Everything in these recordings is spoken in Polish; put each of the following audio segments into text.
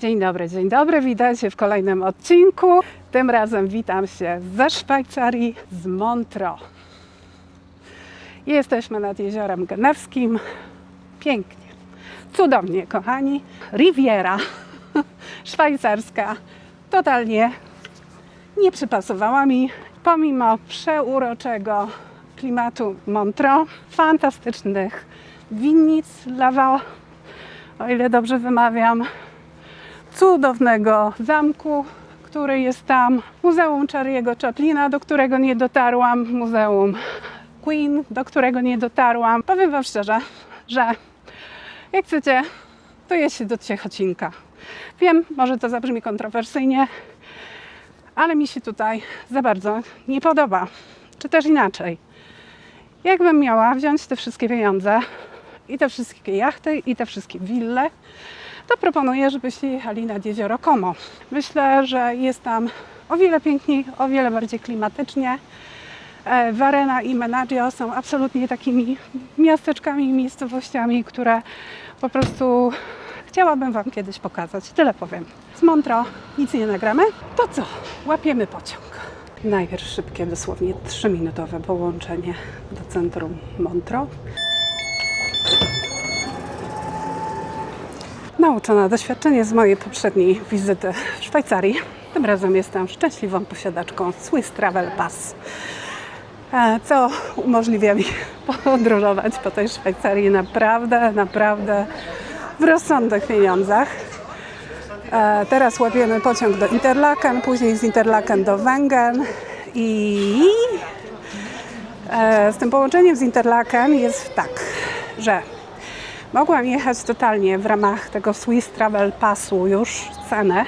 Dzień dobry, dzień dobry, witajcie w kolejnym odcinku. Tym razem witam się ze Szwajcarii, z Montreux. Jesteśmy nad jeziorem Genewskim. Pięknie, cudownie, kochani. Riviera szwajcarska totalnie nie przypasowała mi, pomimo przeuroczego klimatu Montreux, fantastycznych winnic Laval, o ile dobrze wymawiam, cudownego zamku, który jest tam, Muzeum Charlie'ego Chaplina, do którego nie dotarłam, Muzeum Queen, do którego nie dotarłam. Powiem Wam szczerze, że jak chcecie, to jest się do Ciechocinka. Wiem, może to zabrzmi kontrowersyjnie, ale mi się tutaj za bardzo nie podoba. Czy też inaczej. Jakbym miała wziąć te wszystkie pieniądze i te wszystkie jachty i te wszystkie wille, to proponuję, żebyście jechali nad jezioro Como. Myślę, że jest tam o wiele piękniej, o wiele bardziej klimatycznie. E, Varena i Menaggio są absolutnie takimi miasteczkami miejscowościami, które po prostu chciałabym Wam kiedyś pokazać. Tyle powiem. Z Montreux nic nie nagramy. To co? Łapiemy pociąg. Najpierw szybkie, dosłownie 3-minutowe połączenie do centrum Montreux. Nauczona doświadczenie z mojej poprzedniej wizyty w Szwajcarii. Tym razem jestem szczęśliwą posiadaczką Swiss Travel Pass, e, co umożliwia mi podróżować po tej Szwajcarii naprawdę, naprawdę w rozsądnych pieniądzach. E, Teraz łapiemy pociąg do Interlaken, później z Interlaken do Wengen i e, z tym połączeniem z Interlaken jest tak, że mogłam jechać totalnie w ramach tego Swiss Travel Passu już cenę,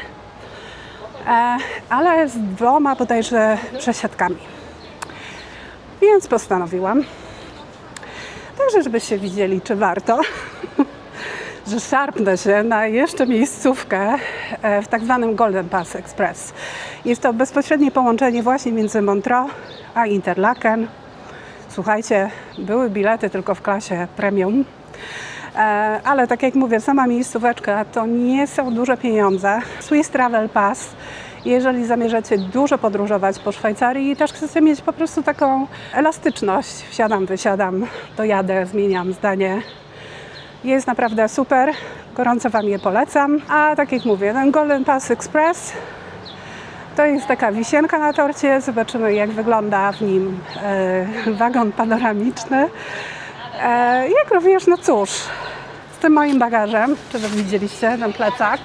e, ale z dwoma bodajże przesiadkami. Więc postanowiłam, także żebyście widzieli, czy warto, że szarpnę się na jeszcze miejscówkę e, w tak zwanym Golden Pass Express. Jest to bezpośrednie połączenie właśnie między Montreux a Interlaken. Słuchajcie, były bilety tylko w klasie premium, ale tak jak mówię, sama miejscóweczka to nie są duże pieniądze. Swiss Travel Pass, jeżeli zamierzacie dużo podróżować po Szwajcarii i też chcecie mieć po prostu taką elastyczność, wsiadam, wysiadam, dojadę, zmieniam zdanie, jest naprawdę super, gorąco Wam je polecam. A tak jak mówię, ten Golden Pass Express to jest taka wisienka na torcie. Zobaczymy, jak wygląda w nim e, wagon panoramiczny. E, jak również, no cóż, z tym moim bagażem, czy wy widzieliście ten plecak,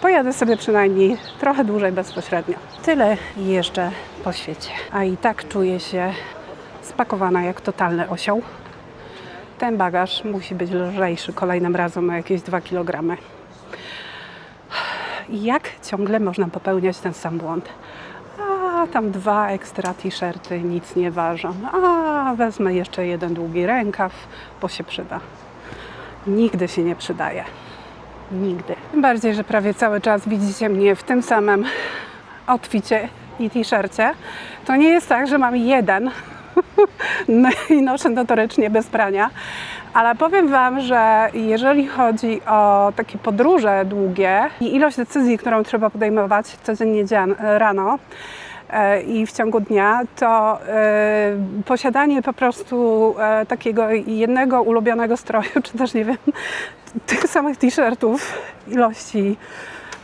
pojadę sobie przynajmniej trochę dłużej bezpośrednio. Tyle jeżdżę po świecie, a i tak czuję się spakowana jak totalny osioł. Ten bagaż musi być lżejszy kolejnym razem o jakieś 2 kg. Jak ciągle można popełniać ten sam błąd? A tam dwa ekstra t-shirty nic nie ważą. A wezmę jeszcze jeden długi rękaw, bo się przyda. Nigdy się nie przydaje. Nigdy. Tym bardziej, że prawie cały czas widzicie mnie w tym samym outficie i t-shircie. To nie jest tak, że mam jeden no i noszę notorycznie bez prania. Ale powiem Wam, że jeżeli chodzi o takie podróże długie i ilość decyzji, którą trzeba podejmować codziennie rano i w ciągu dnia, to e, posiadanie po prostu e, takiego jednego ulubionego stroju, czy też nie wiem, tych samych t-shirtów, ilości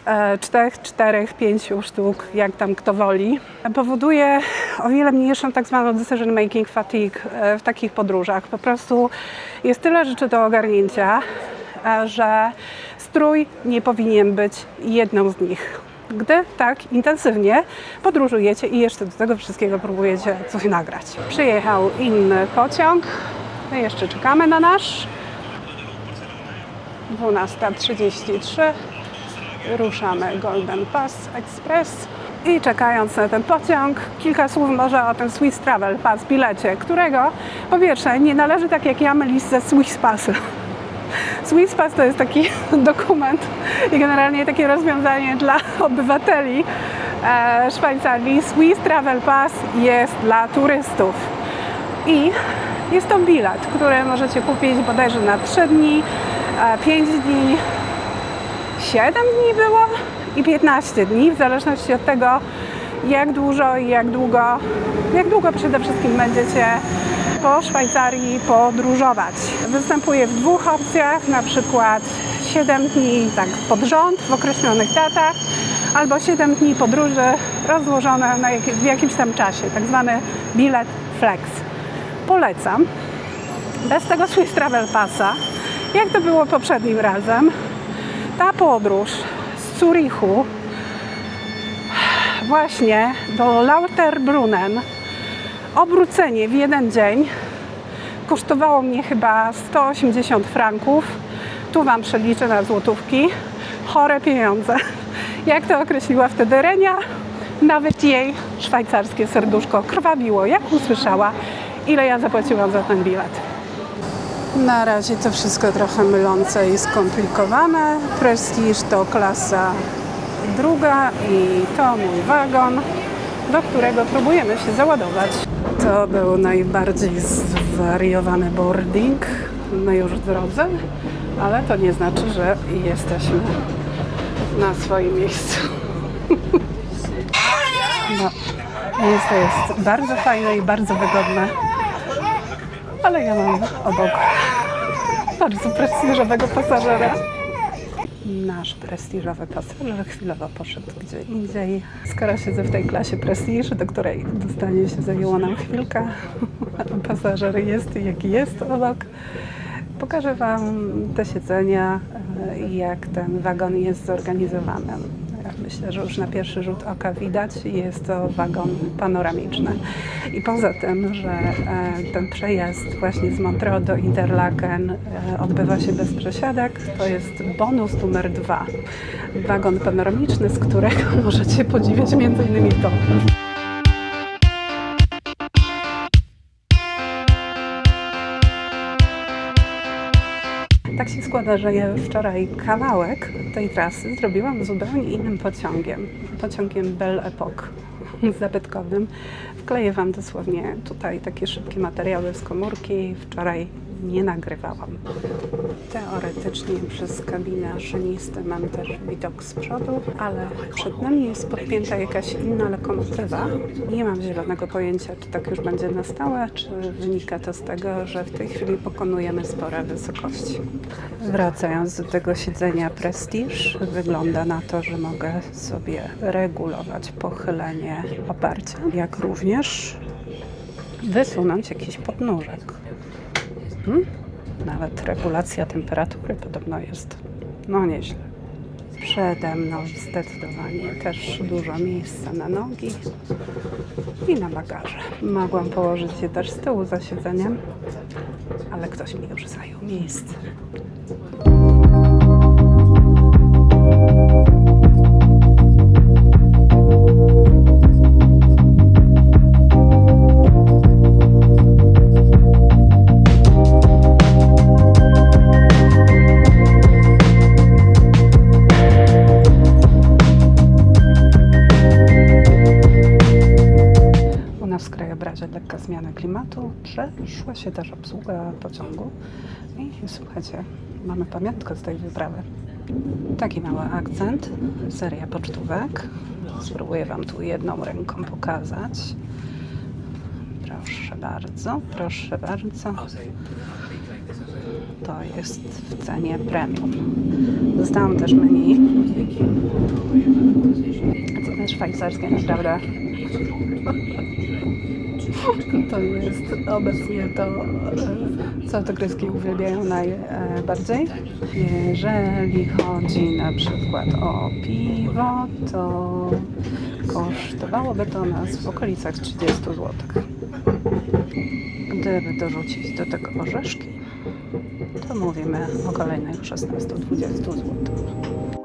e, czterech, czterech, pięciu sztuk, jak tam kto woli, powoduje o wiele mniejszą tak zwaną decision making fatigue e, w takich podróżach. Po prostu jest tyle rzeczy do ogarnięcia, e, że strój nie powinien być jedną z nich. Gdy tak intensywnie podróżujecie i jeszcze do tego wszystkiego próbujecie coś nagrać. Przyjechał inny pociąg, my jeszcze czekamy na nasz. 12.33 ruszamy Golden Pass Express i czekając na ten pociąg, kilka słów może o tym Swiss Travel Pass bilecie, którego po pierwsze nie należy tak jak ja mylić ze Swiss Passem. Swiss Pass to jest taki dokument i generalnie takie rozwiązanie dla obywateli e, Szwajcarii. Swiss Travel Pass jest dla turystów. I jest to bilet, który możecie kupić bodajże na 3 dni, 5 dni 7 dni było i 15 dni, w zależności od tego, jak dużo i jak długo, jak długo przede wszystkim będziecie po Szwajcarii podróżować. Występuje w dwóch opcjach, na przykład 7 dni tak pod rząd w określonych datach, albo 7 dni podróży rozłożone jak, w jakimś tam czasie, tak zwany bilet flex. Polecam. Bez tego Swiss Travel Passa, jak to było poprzednim razem, ta podróż z Zurichu właśnie do Lauterbrunnen, obrócenie w jeden dzień kosztowało mnie chyba 180 franków. Tu Wam przeliczę na złotówki. Chore pieniądze. Jak to określiła wtedy Renia, nawet jej szwajcarskie serduszko krwawiło, jak usłyszała, ile ja zapłaciłam za ten bilet. Na razie to wszystko trochę mylące i skomplikowane. Prestige to klasa druga i to mój wagon, do którego próbujemy się załadować. To był najbardziej zwariowany boarding na już drodze, ale to nie znaczy, że jesteśmy na swoim miejscu. No, to jest bardzo fajne i bardzo wygodne, ale ja mam obok bardzo prestiżowego pasażera. Nasz prestiżowy pasażer chwilowo poszedł gdzie indziej. Skoro siedzę w tej klasie prestiż, do której dostanie się zajęło nam chwilkę, pasażer jest jaki jest obok, pokażę Wam te siedzenia e, i jak ten wagon jest zorganizowany. Myślę, że już na pierwszy rzut oka widać, jest to wagon panoramiczny. I poza tym, że e, ten przejazd właśnie z Montreux do Interlaken e, odbywa się bez przesiadek, to jest bonus numer dwa. Wagon panoramiczny, z którego możecie podziwiać m.in. to. Składa, że ja wczoraj kawałek tej trasy zrobiłam zupełnie innym pociągiem. Pociągiem Belle Epoque zabytkowym. Wkleję Wam dosłownie tutaj takie szybkie materiały z komórki. Wczoraj nie nagrywałam. Teoretycznie przez kabinę maszynisty mam też widok z przodu, ale przed nami jest podpięta jakaś inna lokomotywa. Nie mam zielonego pojęcia, czy tak już będzie na stałe, czy wynika to z tego, że w tej chwili pokonujemy spore wysokości. Wracając do tego siedzenia Prestige, wygląda na to, że mogę sobie regulować pochylenie oparcia, jak również wysunąć jakiś podnóżek. Hmm? Nawet regulacja temperatury podobno jest no nieźle. Przede mną zdecydowanie też dużo miejsca na nogi i na bagaże. Mogłam położyć je też z tyłu za siedzeniem, ale ktoś mi już zajął miejsce. Przeszła się też obsługa pociągu. I słuchajcie, mamy pamiątkę z tej wyprawy. Taki mały akcent, seria pocztówek. Spróbuję Wam tu jedną ręką pokazać. Proszę bardzo, proszę bardzo. To jest w cenie premium. Dostałam też menu. Ceny szwajcarskie naprawdę to jest obecnie to, e, co tygryski uwielbiają najbardziej. Jeżeli chodzi na przykład o piwo, to kosztowałoby to nas w okolicach 30 zł. Gdyby dorzucić do tego orzeszki, to mówimy o kolejnych 16-20 zł.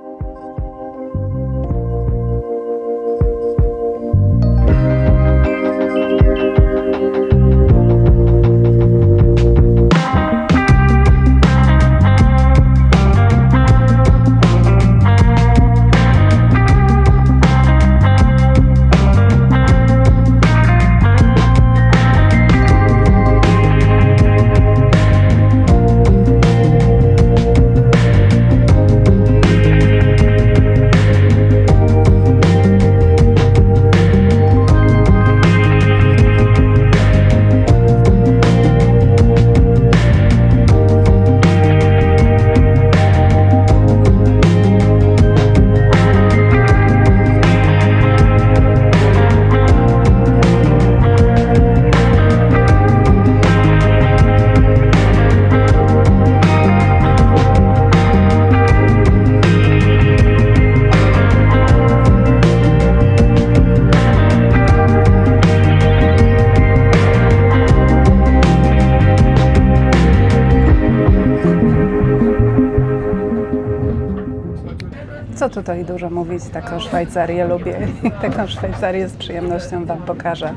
Tutaj dużo mówić, taką Szwajcarię lubię taką Szwajcarię z przyjemnością Wam pokażę.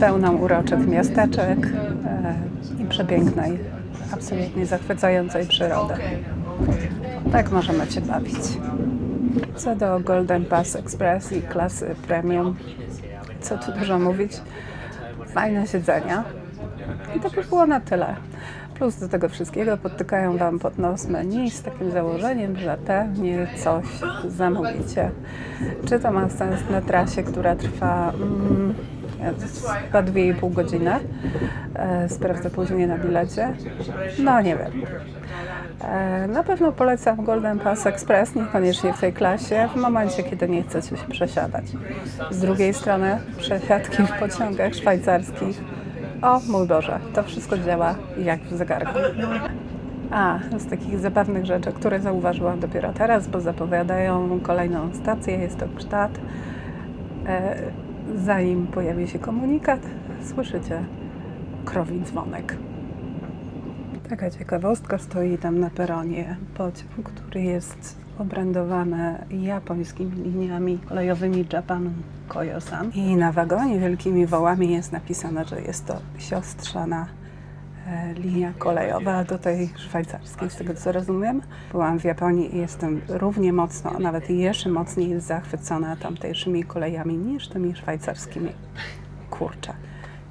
Pełną uroczych miasteczek e, i przepięknej, absolutnie zachwycającej przyrody. Tak możemy się bawić. Co do Golden Pass Express i klasy premium, co tu dużo mówić, fajne siedzenia. I to by było na tyle. Plus do tego wszystkiego podtykają Wam pod nos menu z takim założeniem, że pewnie coś zamówicie. Czy to ma sens na trasie, która trwa mm, chyba 2,5 godziny? E, sprawdzę później na bilecie. No nie wiem. E, Na pewno polecam Golden Pass Express, niekoniecznie w tej klasie, w momencie, kiedy nie chcecie się przesiadać. Z drugiej strony przesiadki w pociągach szwajcarskich. O mój Boże, to wszystko działa jak w zegarku. A, z takich zabawnych rzeczy, które zauważyłam dopiero teraz, bo zapowiadają kolejną stację, jest to Gstaad. E, zanim pojawi się komunikat, słyszycie krowi dzwonek. Taka ciekawostka stoi tam na peronie pociąg, który jest obrędowany japońskimi liniami kolejowymi Japan Koyosan. I na wagonie wielkimi wołami jest napisane, że jest to siostrzana e, linia kolejowa do tej szwajcarskiej, z tego co rozumiem. Byłam w Japonii i jestem równie mocno, a nawet jeszcze mocniej zachwycona tamtejszymi kolejami niż tymi szwajcarskimi. Kurczę,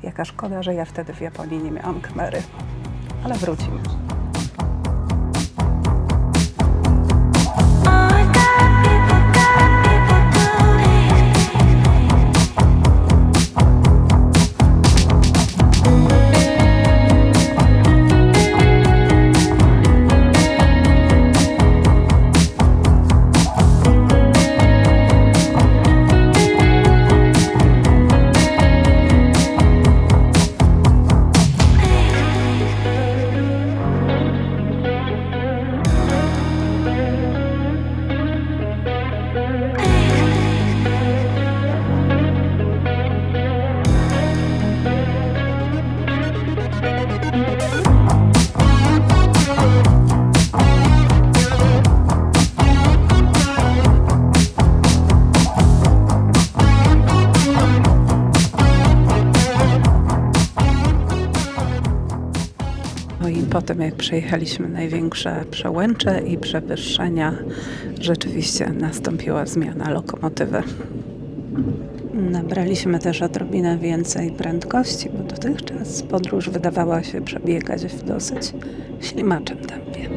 jaka szkoda, że ja wtedy w Japonii nie miałam kamery. Ale wrócimy. Potem, jak przejechaliśmy największe przełęcze i przewyższenia, rzeczywiście nastąpiła zmiana lokomotywy. Nabraliśmy też odrobinę więcej prędkości, bo dotychczas podróż wydawała się przebiegać w dosyć ślimaczym tempie.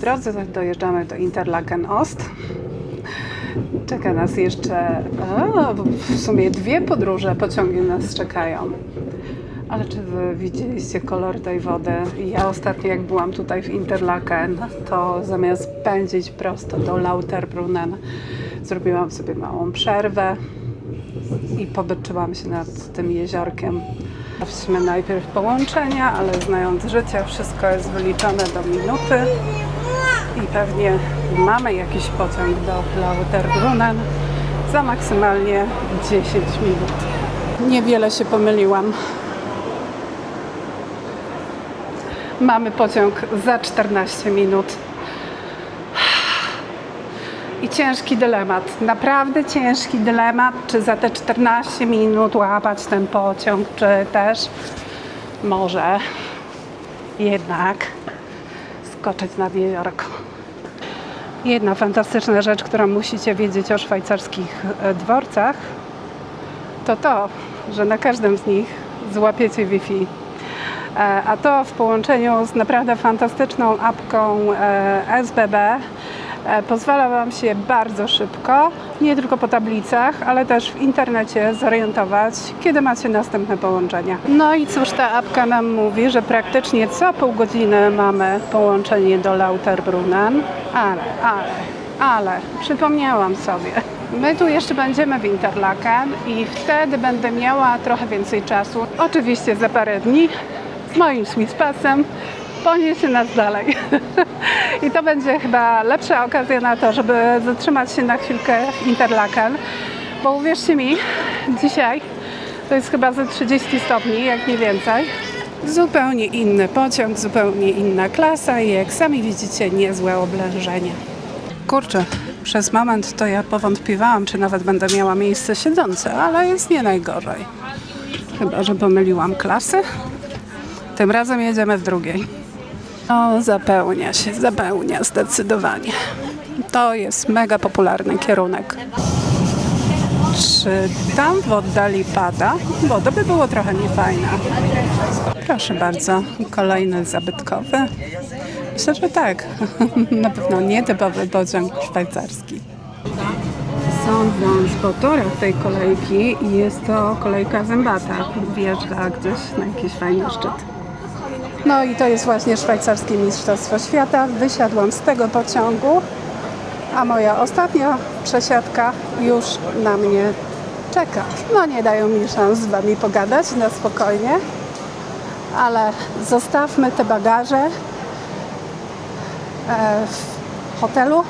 Drodzy, dojeżdżamy do Interlaken Ost. Czeka nas jeszcze a, w sumie dwie podróże pociągiem nas czekają. Ale czy wy widzieliście kolor tej wody? Ja ostatnio jak byłam tutaj w Interlaken, to zamiast pędzić prosto do Lauterbrunnen, zrobiłam sobie małą przerwę i pobyczyłam się nad tym jeziorkiem. Sprawdźmy najpierw połączenia, ale znając życie, wszystko jest wyliczone do minuty i pewnie mamy jakiś pociąg do Lauterbrunnen za maksymalnie 10 minut. Niewiele się pomyliłam. Mamy pociąg za 14 minut. I ciężki dylemat, naprawdę ciężki dylemat, czy za te 14 minut łapać ten pociąg, czy też może jednak skoczyć nad jeziorko. Jedna fantastyczna rzecz, którą musicie wiedzieć o szwajcarskich e, dworcach, to to, że na każdym z nich złapiecie Wi-Fi. E, A to w połączeniu z naprawdę fantastyczną apką e, SBB pozwala Wam się bardzo szybko, nie tylko po tablicach, ale też w internecie zorientować, kiedy macie następne połączenia. No i cóż ta apka nam mówi, że praktycznie co pół godziny mamy połączenie do Lauterbrunnen, ale, ale, ale, przypomniałam sobie, My tu jeszcze będziemy w Interlaken i wtedy będę miała trochę więcej czasu. Oczywiście za parę dni z moim Swisspassem poniesie nas dalej. I to będzie chyba lepsza okazja na to, żeby zatrzymać się na chwilkę w Interlaken. Bo uwierzcie mi, dzisiaj to jest chyba ze 30 stopni, jak nie więcej. Zupełnie inny pociąg, zupełnie inna klasa i jak sami widzicie, niezłe oblężenie. Kurczę, przez moment to ja powątpiewałam, czy nawet będę miała miejsce siedzące, ale jest nie najgorzej. Chyba, że pomyliłam klasy. Tym razem jedziemy w drugiej. No, zapełnia się, zapełnia zdecydowanie. To jest mega popularny kierunek. Czy tam w oddali pada? Bo to by było trochę niefajne. Proszę bardzo, kolejny zabytkowy. Myślę, że tak. Na pewno nietypowy pociąg szwajcarski. Sądząc po torach tej kolejki, jest to kolejka zębata. Wjeżdża gdzieś na jakiś fajny szczyt. No i to jest właśnie szwajcarskie Mistrzostwo Świata. Wysiadłam z tego pociągu, a moja ostatnia przesiadka już na mnie czeka. No nie dają mi szans z Wami pogadać na spokojnie, ale zostawmy te bagaże e, w hotelu,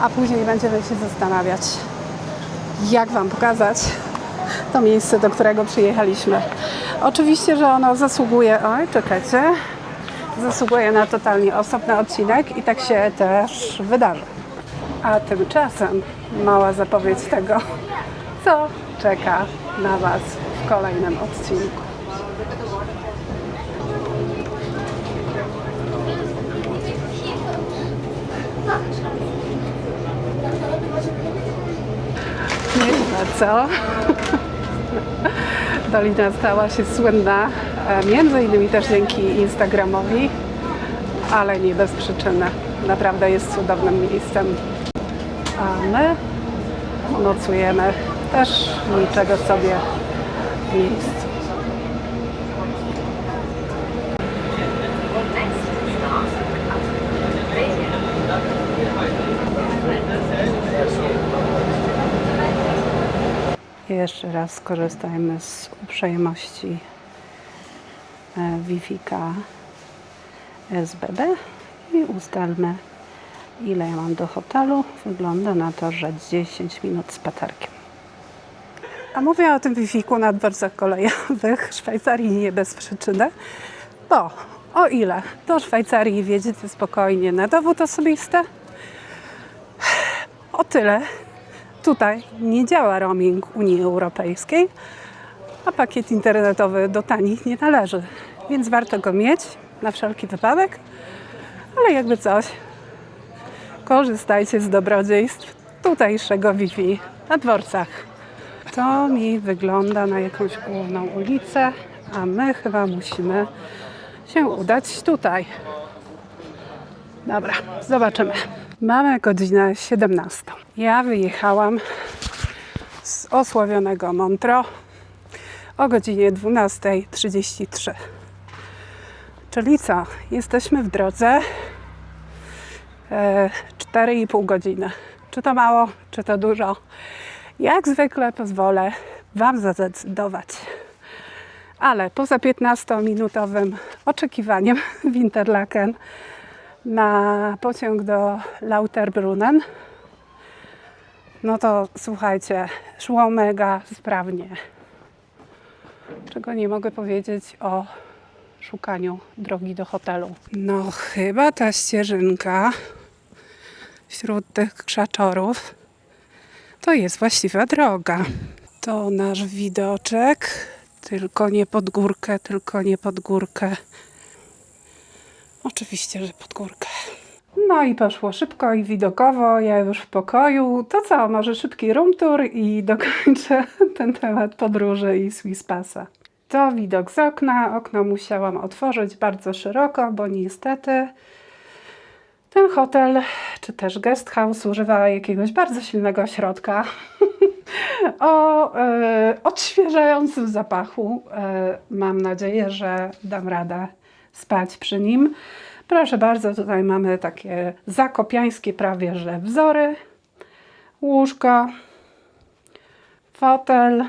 a później będziemy się zastanawiać, jak Wam pokazać to miejsce, do którego przyjechaliśmy. Oczywiście, że ono zasługuje, oj, czekajcie, zasługuje na totalnie osobny odcinek i tak się też wydarzy. A tymczasem mała zapowiedź tego, co czeka na Was w kolejnym odcinku. Nie chyba, co? Dolina stała się słynna, e, między innymi też dzięki Instagramowi, ale nie bez przyczyny. Naprawdę jest cudownym miejscem. A my nocujemy też niczego sobie w miejscu. Jeszcze raz skorzystajmy z uprzejmości e, Wi-Fi-ka SBB i ustalmy ile ja mam do hotelu. Wygląda na to, że 10 minut z patarkiem. A mówię o tym Wi-Fi-ku na dworcach kolejowych Szwajcarii nie bez przyczyny, bo o ile do Szwajcarii wjedziecie spokojnie na dowód osobisty, o tyle tutaj nie działa roaming Unii Europejskiej, a pakiet internetowy do tanich nie należy, więc warto go mieć na wszelki wypadek, ale jakby coś, korzystajcie z dobrodziejstw tutejszego Wi-Fi na dworcach. To mi wygląda na jakąś główną ulicę, a my chyba musimy się udać tutaj. Dobra, zobaczymy. Mamy godzinę 17. Ja wyjechałam z osławionego Montreux o godzinie 12.33. Czyli co? Jesteśmy w drodze e, 4,5 godziny. Czy to mało, czy to dużo? Jak zwykle pozwolę Wam zadecydować. Ale poza 15-minutowym oczekiwaniem w Interlaken na pociąg do Lauterbrunnen, no to słuchajcie, szło mega sprawnie. Czego nie mogę powiedzieć o szukaniu drogi do hotelu. No chyba ta ścieżynka wśród tych krzaczorów to jest właściwa droga. To nasz widoczek, tylko nie pod górkę, tylko nie pod górkę. Oczywiście, że pod górkę. No i poszło szybko i widokowo, ja już w pokoju. To co, może szybki room tour i dokończę ten temat podróży i Swisspassa. To widok z okna. Okno musiałam otworzyć bardzo szeroko, bo niestety ten hotel, czy też guest house używa jakiegoś bardzo silnego środka o e, odświeżającym zapachu. E, mam nadzieję, że dam radę spać przy nim. Proszę bardzo, tutaj mamy takie zakopiańskie prawie że wzory. łóżko, fotel,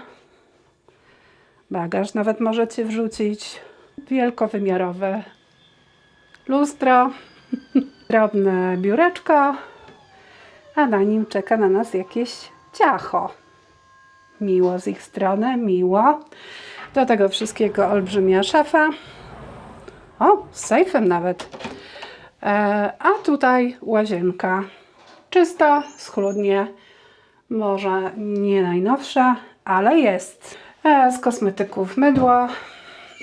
bagaż nawet możecie wrzucić, wielkowymiarowe lustro, drobne biureczko, a na nim czeka na nas jakieś ciacho. Miło z ich strony, miło. Do tego wszystkiego olbrzymia szafa. O, z sejfem nawet. E, a tutaj łazienka. Czysta, schludnie. Może nie najnowsza, ale jest. E, z kosmetyków mydło.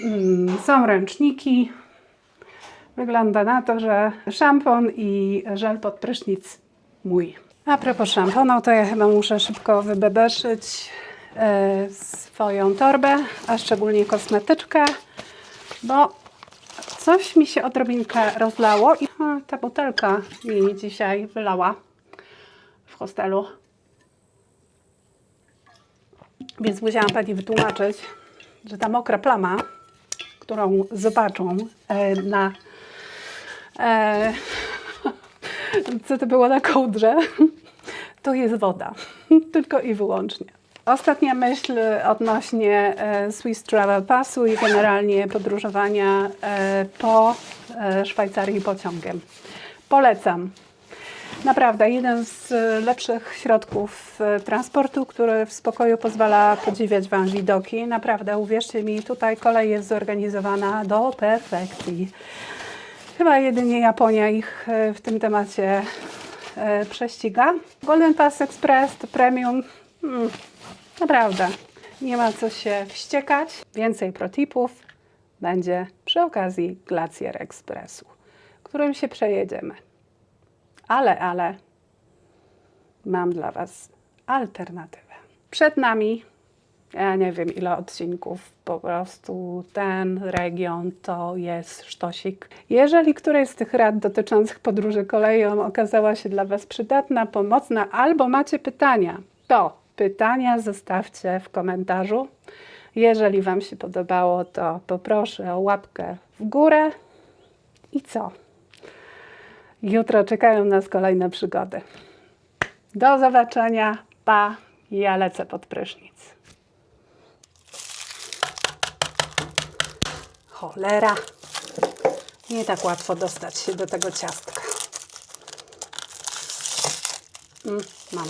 Mm, są ręczniki. Wygląda na to, że szampon i żel pod prysznic mój. A propos szamponu, to ja chyba muszę szybko wybebeszyć e, swoją torbę, a szczególnie kosmetyczkę, bo coś mi się odrobinkę rozlało i ta butelka mi dzisiaj wylała w hostelu. Więc musiałam pani wytłumaczyć, że ta mokra plama, którą zobaczą e, na e, co to było na kołdrze, to jest woda. Tylko i wyłącznie. Ostatnia myśl odnośnie e, Swiss Travel Passu i generalnie podróżowania e, po e, Szwajcarii pociągiem. Polecam. Naprawdę, jeden z lepszych środków transportu, który w spokoju pozwala podziwiać Wam widoki. Naprawdę, uwierzcie mi, tutaj kolej jest zorganizowana do perfekcji. Chyba jedynie Japonia ich w tym temacie prześciga. Golden Pass Express to premium. Mm, naprawdę, nie ma co się wściekać. Więcej protipów będzie przy okazji Glacier Expressu, którym się przejedziemy. Ale, ale mam dla Was alternatywę. Przed nami, ja nie wiem ile odcinków, po prostu ten region to jest sztosik. Jeżeli któraś z tych rad dotyczących podróży koleją okazała się dla Was przydatna, pomocna, albo macie pytania, to pytania zostawcie w komentarzu. Jeżeli Wam się podobało, to poproszę o łapkę w górę. I co? Jutro czekają nas kolejne przygody. Do zobaczenia. Pa. Ja lecę pod prysznic. Cholera. Nie tak łatwo dostać się do tego ciastka. Mm, mam.